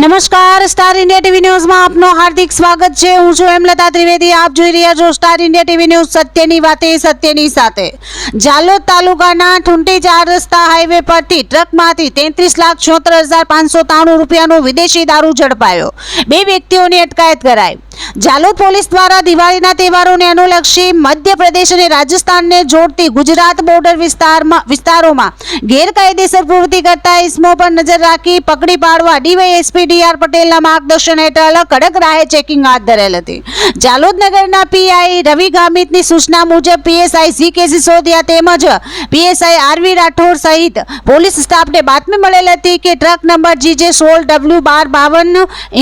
નમસ્કાર, star India TV ન્યૂઝમાં આપનું હાર્દિક સ્વાગત છે. હું છું હેમલતા ત્રિવેદી. આપ જોઈ રહ્યા છો સ્ટાર ઇન્ડિયા ટીવી ન્યૂઝ સત્યની વાતે, સત્યની સાથે. જાલોદ તાલુકાના ઠુંટી ચાર રસ્તા હાઈવે પરથી ટ્રકમાંથી તેત્રીસ લાખ છોતેર હજાર પાંચસો ત્રાણું રૂપિયાનો વિદેશી દારૂ ઝડપાયો. બે વ્યક્તિઓની અટકાયત કરાઈ. જાલોદ પોલીસ દ્વારા દિવાળીના તહેવારોને અનુલક્ષી મધ્યપ્રદેશ અને રાજસ્થાનને જોડતી ગુજરાત બોર્ડર વિસ્તારમાં વિસ્તારોમાં ગેરકાયદેસર પ્રવૃત્તિ કરતા ઇસમો પર નજર રાખી પકડી પાડવા ડીવાયએસપી ડીઆર પટેલના માર્ગદર્શન હેઠળ કડક રાહે ચેકિંગ હાથ ધરેલ હતી. જાલોદ નગરના પીઆઈ રવિ ગામિતની સૂચના મુજબ પીએસઆઈ સી કે સિસોદિયા તેમજ પીએસઆઈ આરવી રાઠોડ સહિત પોલીસ સ્ટાફને બાતમી મળેલ હતી કે ટ્રક નંબર જીજે સોળ ડબલ્યુ બાર બાવન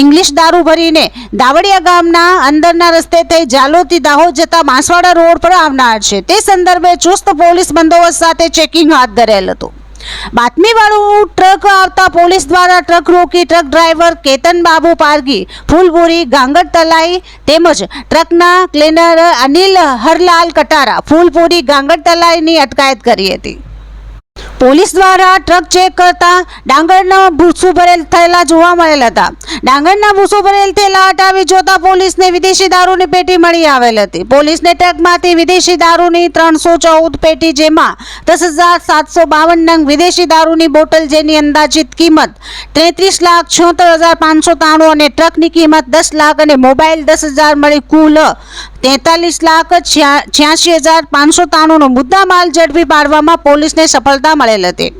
ઇંગ્લિશ દારૂ ભરીને દાવડિયા ગામના અંદરના રસ્તે થઈ જાલોદથી દાહોદ જતા માસવાડા રોડ પર આવનાર છે. તે સંદર્ભે ચુસ્ત પોલીસ બંદોબસ્ત સાથે ચેકિંગ હાથ ધરેલ હતું. બાતમીવાળું ટ્રક આવતા પોલીસ દ્વારા ટ્રક રોકી ટ્રક ડ્રાઈવર કેતન બાબુ પારગી ફૂલપુરી ગાંગડ તલાઈ તેમજ ટ્રકના ક્લીનર અનિલ હરલાલ કટારા ફૂલપુરી ગાંગડ તલાઈની અટકાયત કરી હતી. પોલીસ દ્વારા ટ્રક ચેક કરતા ડાંગરના ભૂસું ભરેલ થયેલા જોવા મળેલ હતા. ડાંગરના ભૂસું ભરેલ થયેલા હટાવી જોતા પોલીસને વિદેશી દારૂની પેટી મળી આવેલ હતી. પોલીસને ટ્રકમાંથી વિદેશી દારૂની ત્રણસો ચૌદ પેટી જેમાં દસ હજાર સાતસો બાવન નંગ વિદેશી દારૂની બોટલ જેની અંદાજિત કિંમત તેત્રીસ લાખ છોતેર હજાર પાંચસો ત્રાણું અને ટ્રકની કિંમત દસ લાખ અને મોબાઈલ દસ હજાર મળી કુલ તેતાલીસ લાખ છ્યા- છ્યાસી હજાર પાંચસો ત્રાણુંનો મુદ્દા માલ ઝડપી પાડવામાં પોલીસને સફળતા મળેલ હતી.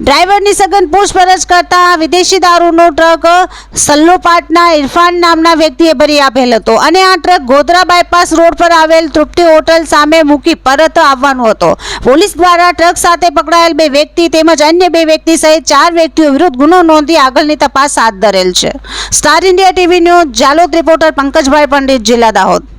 ડ્રાઈવરની સઘન પૂછપરછ કરતા વિદેશી દારૂનો ટ્રક સલ્લોપાટના ઇરફાન નામના વ્યક્તિએ ભરી આપેલ હતો અને આ ટ્રક ગોધરા બાયપાસ રોડ પર આવેલ તૃપ્તિ હોટલ સામે મૂકી પરત આવવાનો હતો. પોલીસ દ્વારા ટ્રક સાથે પકડાયેલ બે વ્યક્તિ તેમજ અન્ય બે વ્યક્તિ સહિત ચાર વ્યક્તિઓ વિરુદ્ધ ગુનો નોંધી આગળની તપાસ હાથ ધરેલ છે. Star India TV news, Jalod reporter Pankajbhai Pandit, જિલ્લા દાહોદ.